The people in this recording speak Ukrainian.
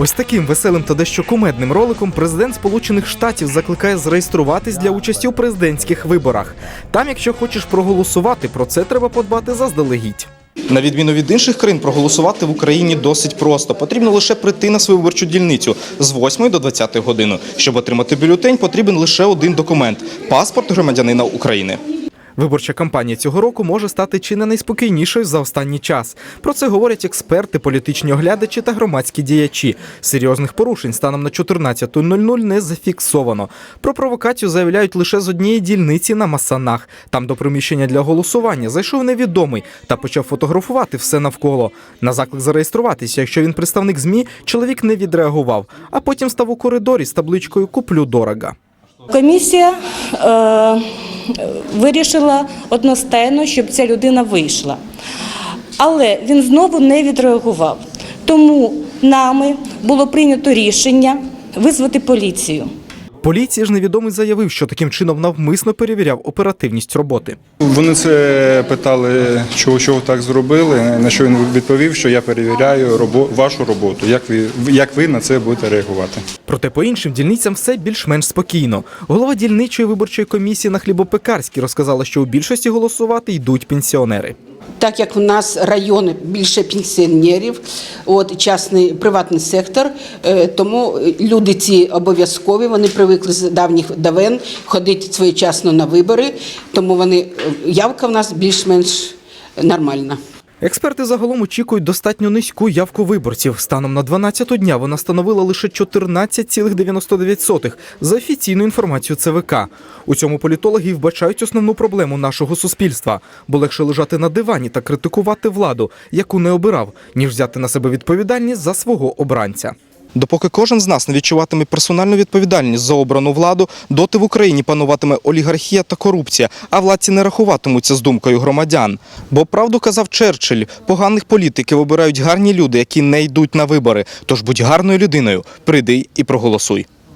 Ось таким веселим та дещо кумедним роликом президент Сполучених Штатів закликає зареєструватись для участі у президентських виборах. Там, якщо хочеш проголосувати, про це треба подбати заздалегідь. На відміну від інших країн, проголосувати в Україні досить просто. Потрібно лише прийти на свою виборчу дільницю з 8 до 20 години. Щоб отримати бюлетень, потрібен лише один документ паспорт громадянина України. Виборча кампанія цього року може стати чи не найспокійнішою за останній час. Про це говорять експерти, політичні оглядачі та громадські діячі. Серйозних порушень станом на 14.00 не зафіксовано. Про провокацію заявляють лише з однієї дільниці на Масанах. Там до приміщення для голосування зайшов невідомий та почав фотографувати все навколо. На заклик зареєструватися, якщо він представник ЗМІ, чоловік не відреагував, а потім став у коридорі з табличкою Куплю дорого. Комісія е, вирішила одностайно, щоб ця людина вийшла. Але він знову не відреагував. Тому нами було прийнято рішення визвати поліцію. Поліції ж невідомий заявив, що таким чином навмисно перевіряв оперативність роботи. Вони це питали, чого чого так зробили. На що він відповів, що я перевіряю робо- вашу роботу. Як ви як ви на це будете реагувати? Проте по іншим дільницям все більш-менш спокійно. Голова дільничої виборчої комісії на хлібопекарській розказала, що у більшості голосувати йдуть пенсіонери. Так як в нас райони більше пенсіонерів, от частний приватний сектор, е, тому люди ці обов'язкові, вони привикли з давніх давен ходити своєчасно на вибори, тому вони е, явка в нас більш-менш нормальна. Експерти загалом очікують достатньо низьку явку виборців. Станом на 12-ту дня вона становила лише 14,99% за офіційну інформацію ЦВК. У цьому політологи вбачають основну проблему нашого суспільства, бо легше лежати на дивані та критикувати владу, яку не обирав, ніж взяти на себе відповідальність за свого обранця. Допоки кожен з нас не відчуватиме персональну відповідальність за обрану владу, доти в Україні пануватиме олігархія та корупція, а владці не рахуватимуться з думкою громадян. Бо правду казав Черчилль, поганих політиків обирають гарні люди, які не йдуть на вибори. Тож будь гарною людиною, прийди і проголосуй.